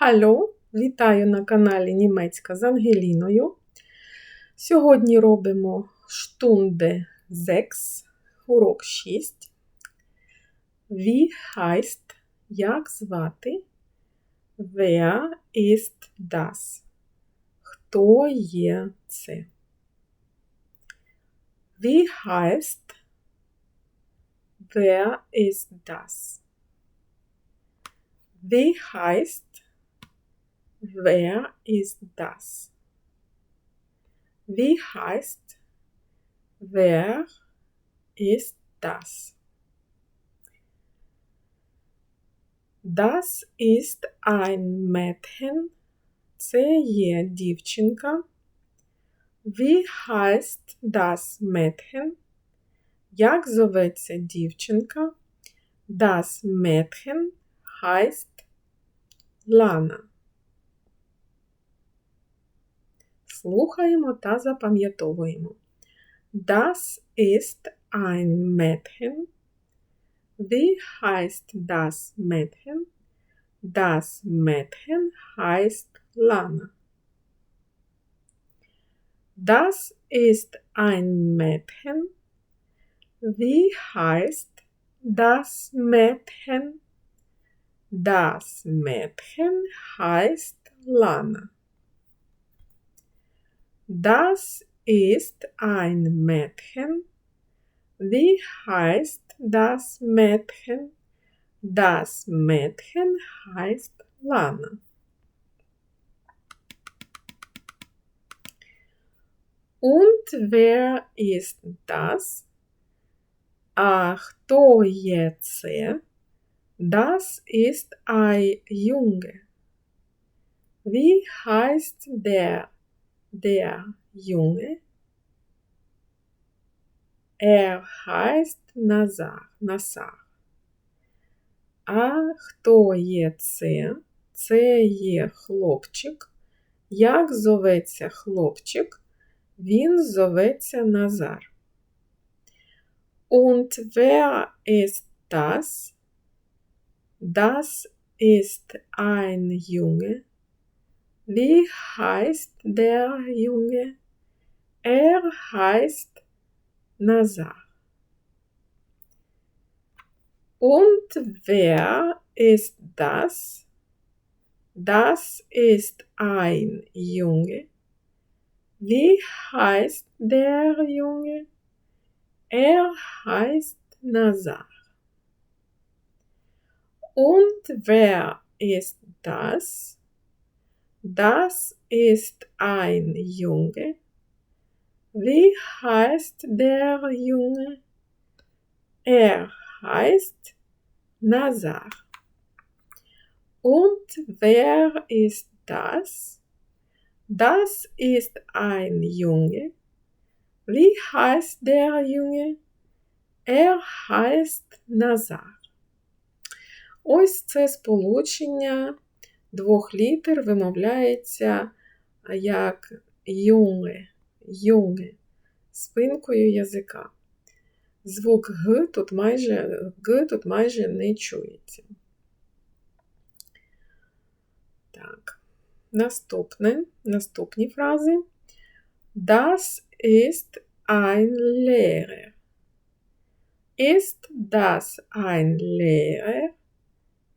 Hallo! Вітаю на каналі Німецька з Ангеліною. Сьогодні робимо Stunde 6, урок 6. Wie heißt, як звати? Wer ist das? Хто є це? Wie heißt, wer ist das? Wie heißt, Wer ist das? Wie heißt Wer ist das? Das ist ein Mädchen. Це є дівчинка. Wie heißt das Mädchen? Як зоветься дівчинка? Das Mädchen heißt Lana. Слухаємо та запам'ятовуємо. Das ist ein Mädchen. Wie heißt das Mädchen? Das Mädchen heißt Lana. Das ist ein Mädchen. Wie heißt das Mädchen? Das Mädchen heißt Lana. Das ist ein Mädchen. Wie heißt das Mädchen? Das Mädchen heißt Lana. Und wer ist das? А хто є це? Das ist ein Junge. Wie heißt der? Der Junge. Er heißt Назар. Насар. А хто є це? Це є хлопчик. Як зоветься хлопчик? Він зоветься Назар. Und wer ist das? Das ist ein Junge. Wie heißt der Junge? Er heißt Nazar. Und wer ist das? Das ist ein Junge. Wie heißt der Junge? Er heißt Nazar. Und wer ist das? Das ist ein Junge. Wie heißt der Junge? Er heißt Nazar. Und wer ist das? Das ist ein Junge. Wie heißt der Junge? Er heißt Nazar. Ось це сполучення двох літер вимовляється як юнге, юнге, спинкою язика. Звук Г тут майже Г тут майже не чується. Так, наступне, наступні фрази. Das ist ein Lehrer. Ist das ein Lehrer?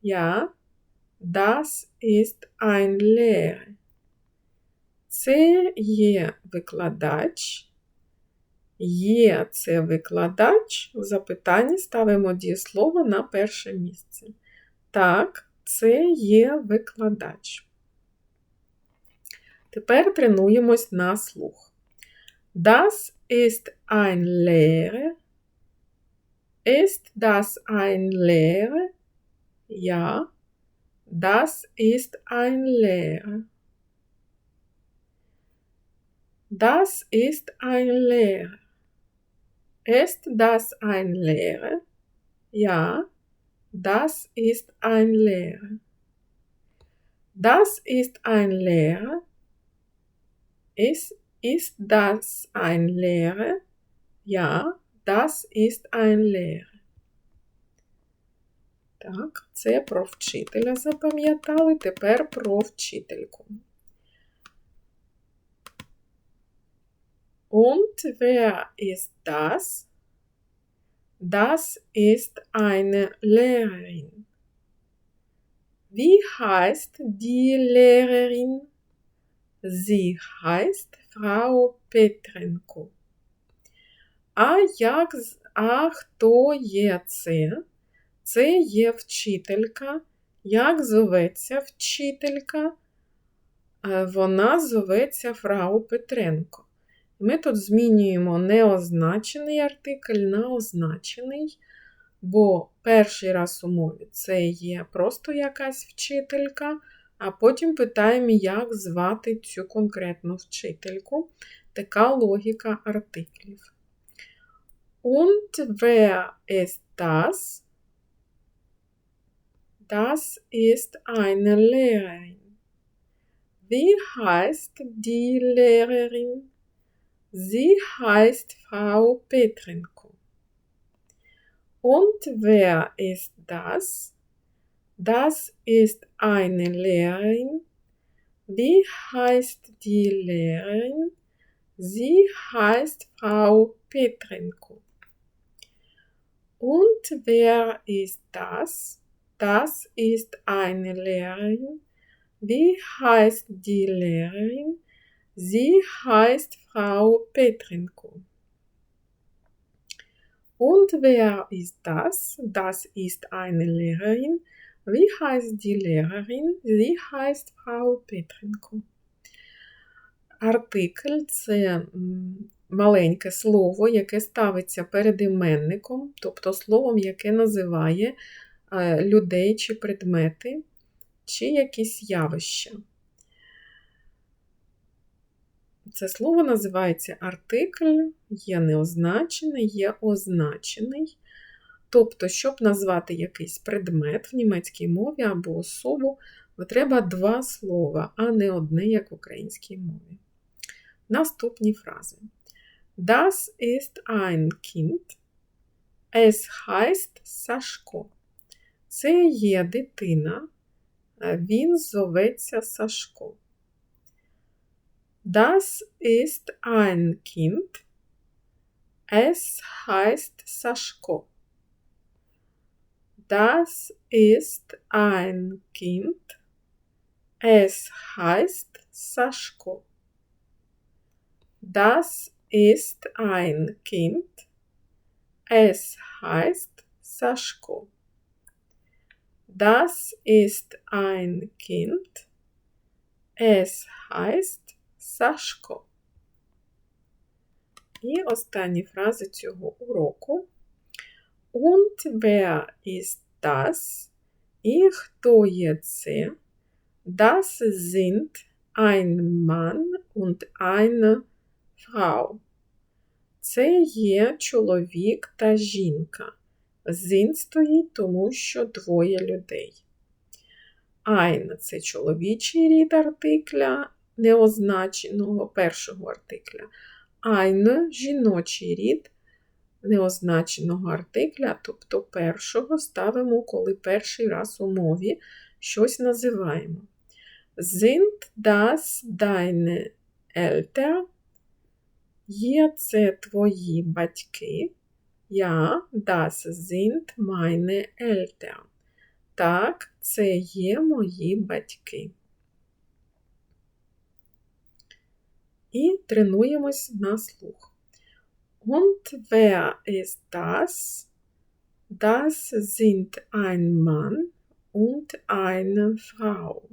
Ja, das ist ein Lehrer. Це є викладач. Є це викладач. В запитанні ставимо дієслово на перше місце. Так, це є викладач. Тепер тренуємось на слух. Das ist ein Lehrer. Ist das ein Lehrer? Ja, das ist ein Lehrer. Das ist ein Lehrer. Ist das ein Lehrer? Ja, das ist ein Lehrer. Das ist ein Lehrer. Ist, ist das ein Lehrer? Ja, das ist ein Lehrer. Так, це про вчителя запам'ятали, тепер про вчительку. Und wer ist das? Das ist eine Lehrerin. Wie heißt die Lehrerin? Sie heißt Frau Petrenko. А як а хто є це? Це є вчителька. Як зоветься вчителька? Вона зоветься Фрау Петренко. Ми тут змінюємо неозначений артикль на означений, бо перший раз у мові це є просто якась вчителька, а потім питаємо, як звати цю конкретну вчительку. Така логіка артиклів. Und wer ist das? Das ist eine Lehrerin. Wie heißt die Lehrerin? Sie heißt Frau Petrenko. Und wer ist das? Das ist eine Lehrerin. Wie heißt die Lehrerin? Sie heißt Frau Petrenko. Und wer ist das? Das ist eine Lehrerin. Wie heißt die Lehrerin? Sie heißt Frau Petrenko. Und wer ist das? Das ist eine Lehrerin. Wie heißt die Lehrerin? Sie heißt Frau Petrenko. Артикль це маленьке слово, яке ставиться перед іменником, тобто словом, яке називає людей чи предмети, чи якісь явища. Це слово називається артикль, є неозначений, є означений. Тобто, щоб назвати якийсь предмет в німецькій мові або особу, треба два слова, а не одне, як в українській мові. Наступні фрази. Das ist ein Kind. Es heißt Сашко. Це є дитина. Він зоветься Сашко. Das ist ein Kind. Es heißt Saschko. Das ist ein Kind. Es heißt Saschko. Das ist ein Kind. Es heißt Saschko. Das ist ein Kind. Es heißt Сашко. І останні фрази цього уроку. Und wer ist das? І хто є це? Das sind ein Mann und eine Frau. Це є чоловік та жінка. Зін стоїть, тому що двоє людей. Ein – це чоловічий рід артикля, неозначеного першого артикля. Ein жіночий рід неозначеного артикля, тобто першого ставимо, коли перший раз у мові щось називаємо. Sind das deine Eltern? Є це твої батьки. Ja, das sind meine Eltern. Так, це є мої батьки. і тренуємось на слух. Und wer ist das? Das sind ein Mann und eine Frau.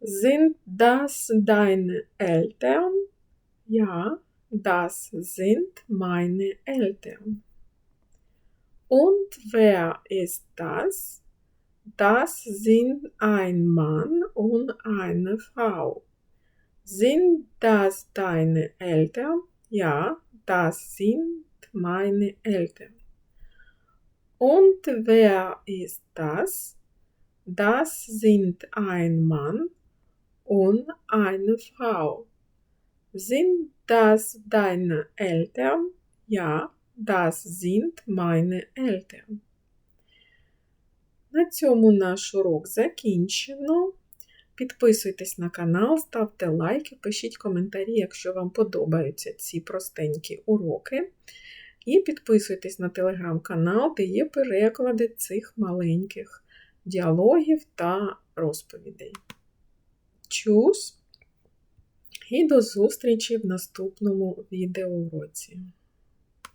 Sind das deine Eltern? Ja, das sind meine Eltern. Und wer ist das? Das sind ein Mann und eine Frau. Sind das deine Eltern? Ja, das sind meine Eltern. Und wer ist das? Das sind ein Mann und eine Frau. Sind das deine Eltern? Ja, das sind meine Eltern. На цьому наш урок закінчено. Підписуйтесь на канал, ставте лайки, пишіть коментарі, якщо вам подобаються ці простенькі уроки. І підписуйтесь на телеграм-канал, де є переклади цих маленьких діалогів та розповідей. Чус! І до зустрічі в наступному відеоуроці.